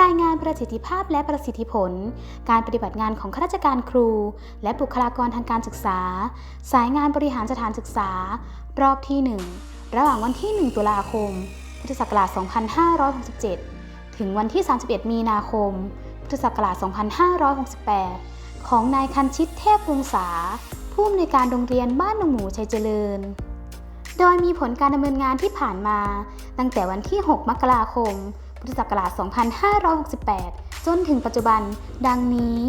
รายงานประสิทธิภาพและประสิทธิผล การปฏิบัติงานของข้าราชการครู และบุคลากรทางการศึกษา สายงานบริหารสถานศึกษา รอบที่ 1 ระหว่างวันที่ 1 ตุลาคม พุทธศักราช 2567 ถึงวันที่ 31 มีนาคม พุทธศักราช 2568 ของนายคันชิตเทพวงศาผู้อำนวยการโรงเรียนบ้านหนองหมูชัยเจริญ โดยมีผลการดำเนินงานที่ผ่านมา ตั้งแต่วันที่ 6 มกราคม พุทธศักราช 2568 จนถึงปัจจุบัน ดังนี้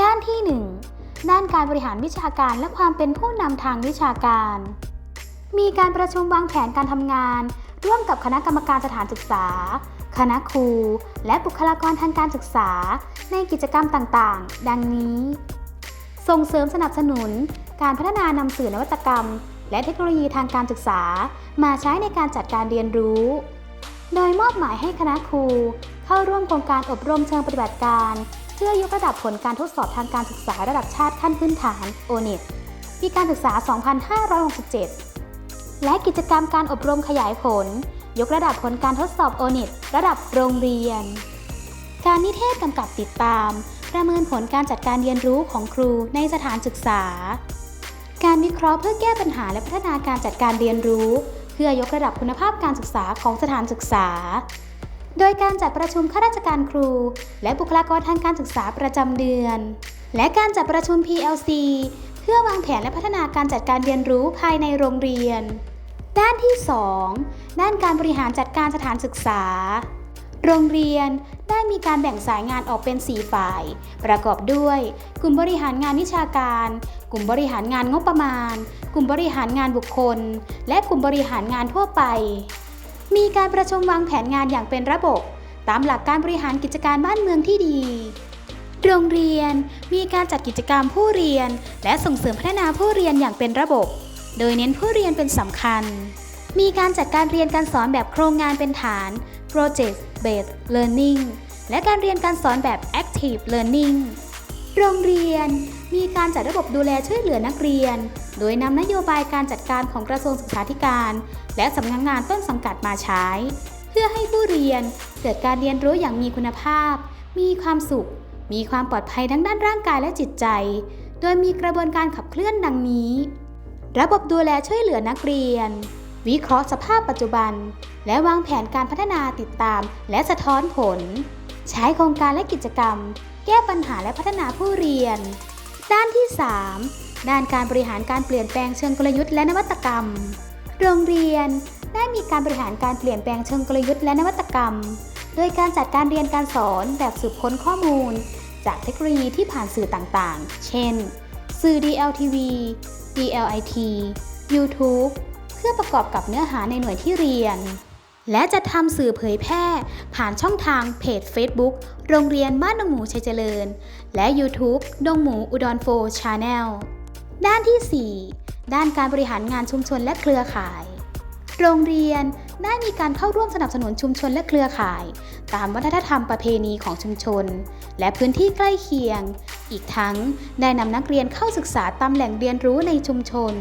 ด้านที่ 1 ด้านการบริหารวิชาการและความเป็นผู้นำทางวิชาการ มีการประชุมวางแผนการทำงาน ร่วมกับคณะกรรมการสถานศึกษา คณะครู และบุคลากรทางการศึกษา ในกิจกรรมต่างๆ ดังนี้ ส่งเสริมสนับสนุน การพัฒนานำสื่อนวัตกรรมและเทคโนโลยีทางการศึกษามาใช้ในการจัดการเรียนรู้ โดยมอบหมายให้คณะครู เข้าร่วมโครงการอบรมเชิงปฏิบัติการ เพื่อยกระดับผลการทดสอบทางการศึกษาระดับชาติขั้นพื้นฐาน ONET ปีการศึกษา 2567 และกิจกรรมการอบรมขยายผล ยกระดับผลการทดสอบ ONET ระดับโรงเรียน การนิเทศกำกับติดตาม ประเมินผลการจัดการเรียนรู้ของครูในสถานศึกษา การวิเคราะห์เพื่อแก้ปัญหาและพัฒนาการจัดการเรียนรู้ พื่อยกระดับคุณภาพการศึกษาของสถานศึกษา โดยการจัดประชุมข้าราชการครู และบุคลากรทางการศึกษาประจำเดือน และการจัดประชุม PLC เพื่อวางแผนและพัฒนาการจัดการเรียนรู้ภายในโรงเรียน ด้านที่ 2 ด้านการบริหารจัดการสถานศึกษา โรงเรียนได้มีการแบ่งสายงานออกเป็น 4 ฝ่าย ประกอบด้วย กลุ่มบริหารงานวิชาการ กลุ่มบริหารงานงบประมาณ กลุ่มบริหารงานบุคคล และกลุ่มบริหารงานทั่วไป มีการประชุมวางแผนงานอย่างเป็นระบบ ตามหลักการบริหารกิจการบ้านเมืองที่ดี โรงเรียนมีการจัดกิจกรรมผู้เรียน และส่งเสริมพัฒนาผู้เรียนอย่างเป็นระบบ โดยเน้นผู้เรียนเป็นสำคัญ มีการจัดการเรียนการสอนแบบโครงงานเป็นฐาน Project Based Learning และการเรียนการสอนแบบ Active Learning โรงเรียนมีการจัดระบบดูแลช่วยเหลือนักเรียน โดยนำนโยบายการจัดการของกระทรวงศึกษาธิการ และสำนักงงานต้นสังกัดมาใช้ เพื่อให้ผู้เรียนเกิดการเรียนรู้อย่างมีคุณภาพ มีความสุข มีความปลอดภัยทั้งด้านร่างกายและจิตใจ โดยมีกระบวนการขับเคลื่อนดังนี้ ระบบดูแลช่วยเหลือนักเรียน วิเคราะห์สภาพปัจจุบัน และวางแผนการพัฒนาติดตาม และสะท้อนผล ใช้โครงการและกิจกรรม แก้ปัญหาและพัฒนาผู้เรียน ด้านที่ 3 ด้านการบริหารการเปลี่ยนแปลงเชิงกลยุทธ์และนวัตกรรม โรงเรียนได้มีการบริหารการเปลี่ยนแปลงเชิงกลยุทธ์และนวัตกรรม โดยการจัดการเรียนการสอนแบบสืบค้นข้อมูล จากเทคโนโลยีที่ผ่านสื่อต่างๆ เช่น สื่อ DLTV DLIT YouTube เพื่อประกอบกับเนื้อหาในหน่วยที่เรียน และจะทำสื่อเผยแพร่ ผ่านช่องทางเพจ Facebook โรงเรียนบ้านดงหมูชัยเจริญ และ YouTube ดงหมูอุดรโฟชาแนลด้านที่ 4 ด้านการบริหารงานชุมชนและเครือข่าย โรงเรียนได้มีการเข้าร่วมสนับสนุนชุมชนและเครือข่าย ตามวัฒนธรรมประเพณีของชุมชน และพื้นที่ใกล้เคียง อีกทั้งได้นำนักเรียนเข้าศึกษาตามแหล่งเรียนรู้ในชุมชน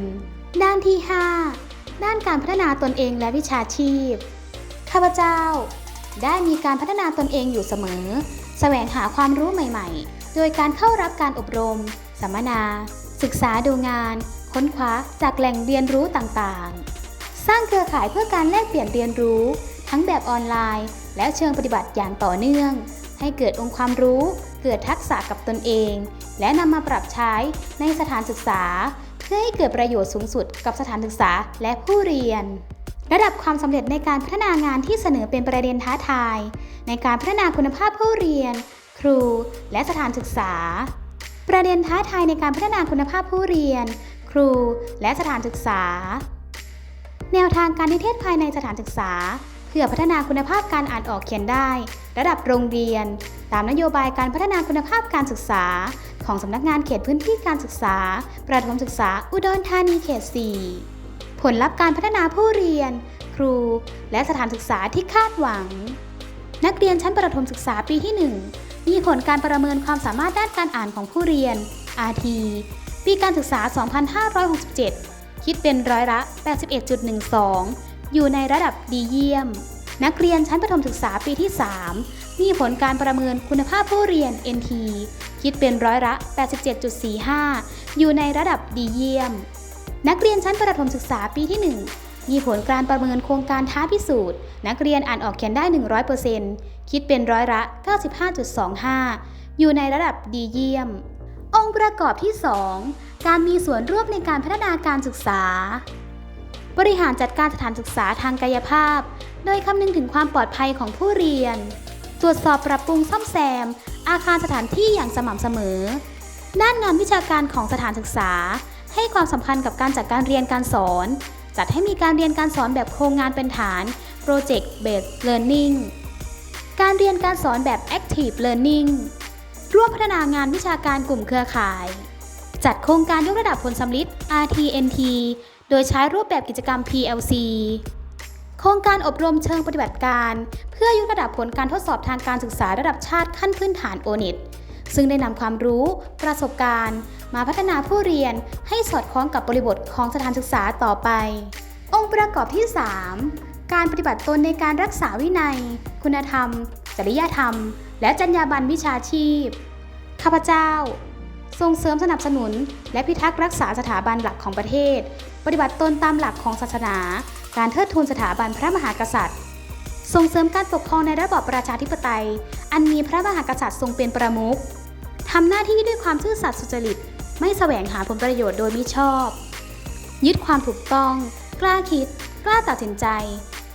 ด้านที่ 5 ด้านการพัฒนาตนเองและวิชาชีพ ข้าพเจ้า ได้มีการพัฒนาตนเองอยู่เสมอ แสวงหาความรู้ใหม่ ๆ โดยการเข้ารับการอบรม สัมมนา ศึกษาดูงาน ค้นคว้าจากแหล่งเรียนรู้ต่างๆ สร้างเครือข่ายเพื่อการแลกเปลี่ยนเรียนรู้ ทั้งแบบออนไลน์ และเชิงปฏิบัติอย่างต่อเนื่อง ให้เกิดองค์ความรู้ เกิดทักษะกับตนเอง และนำมาปรับใช้ในสถานศึกษา พื่อให้เกิดประโยชน์สูงสุดกับสถานศึกษาและผู้เรียน ระดับความสำเร็จในการพัฒนางานที่เสนอเป็นประเด็นท้าทาย ในการพัฒนาคุณภาพผู้เรียน ครู และสถานศึกษา ประเด็นท้าทายในการพัฒนาคุณภาพผู้เรียน ครู และสถานศึกษา แนวทางการนิเทศภายในสถานศึกษา เพื่อพัฒนาคุณภาพการอ่านออกเขียนได้ ระดับโรงเรียน ตามนโยบายการพัฒนาคุณภาพการศึกษา ของสำนักงานเขตพื้นที่การศึกษา ประถมศึกษา อุดรธานีเขต 4 ผลลัพธ์การพัฒนาผู้เรียน ครู และสถานศึกษาที่คาดหวัง นักเรียนชั้นประถมศึกษาปีที่ 1 มีผลการประเมินความสามารถด้านการอ่านของผู้เรียน RT ปีการศึกษา 2567 คิดเป็นร้อยละ 81.12 อยู่ในระดับดีเยี่ยม นักเรียนชั้นประถมศึกษาปีที่ 3 มีผลการประเมินคุณภาพผู้เรียน NT คิดเป็นร้อยละ 87.45 อยู่ในระดับดีเยี่ยม นักเรียนชั้นประถมศึกษาปีที่ 1 มีผลการประเมินโครงการท้าพิสูจน์ นักเรียนอ่านออกเขียนได้ 100%คิดเป็นร้อยละ 95.25 อยู่ในระดับดีเยี่ยม องค์ประกอบที่ 2 การมีส่วนร่วมในการพัฒนาการศึกษา บริหารจัดการสถานศึกษาทางกายภาพ โดยคำนึงถึงความปลอดภัยของผู้เรียน ตรวจสอบปรับปรุงซ่อมแซม อาคารสถานที่อย่างสม่ำเสมอ ด้านงานวิชาการของสถานศึกษา ให้ความสำคัญกับการจัดการเรียนการสอน จัดให้มีการเรียนการสอนแบบโครงงานเป็นฐาน Project Based Learning การเรียนการสอนแบบ Active Learning ร่วมพัฒนางานวิชาการกลุ่มเครือข่าย จัดโครงการยกระดับผลสำลิด RTNT โดยใช้รูปแบบกิจกรรม PLC โครงการอบรมเชิงปฏิบัติการ เพื่อยกระดับผลการทดสอบทางการศึกษาระดับชาติขั้นพื้นฐาน ONET ซึ่งได้นำความรู้ ประสบการณ์ มาพัฒนาผู้เรียนให้สอดคล้องกับบริบทของสถานศึกษาต่อไป องค์ประกอบที่ 3 การปฏิบัติตนในการรักษาวินัย คุณธรรม จริยธรรม และจรรยาบรรณวิชาชีพ ข้าพเจ้า ส่งเสริมสนับสนุน และพิทักษ์รักษาสถาบันหลักของประเทศ ปฏิบัติตนตามหลักของศาสนา การเทิดทูนสถาบันพระมหากษัตริย์ ส่งเสริมการปกครองในระบอบประชาธิปไตย อันมีพระมหากษัตริย์ทรงเป็นประมุขทำหน้าที่ด้วยความซื่อสัตย์สุจริต ไม่แสวงหาผลประโยชน์โดยมิชอบ ยึดความถูกต้อง กล้าคิด กล้าตัดสินใจ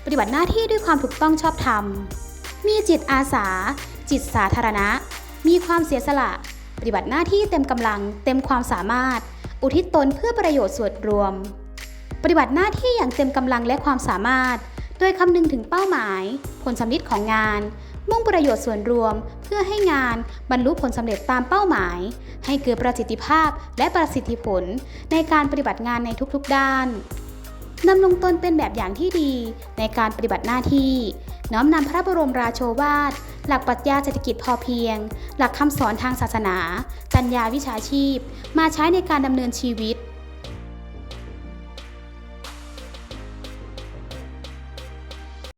ปฏิบัติหน้าที่ด้วยความถูกต้องชอบธรรม มีจิตอาสา จิตสาธารณะ มีความเสียสละ ปฏิบัติหน้าที่เต็มกำลัง เต็มความสามารถ อุทิศตนเพื่อประโยชน์ส่วนรวม ปฏิบัติหน้าที่อย่างเต็มกำลังและความสามารถ โดยคำนึงถึงเป้าหมาย ผลสำลิดของงาน มุ่งประโยชน์ส่วนรวม เพื่อให้งานบรรลุผลสำเร็จตามเป้าหมาย ให้เกิดประสิทธิภาพและประสิทธิผลในการปฏิบัติงานในทุกๆด้านนำลงตนเป็นแบบอย่างที่ดีในการปฏิบัติหน้าที่ น้อมนำพระบรมราโชวาท หลักปรัชญาเศรษฐกิจพอเพียง หลักคำสอนทางศาสนา จัญญาวิชาชีพ มาใช้ในการดำเนินชีวิต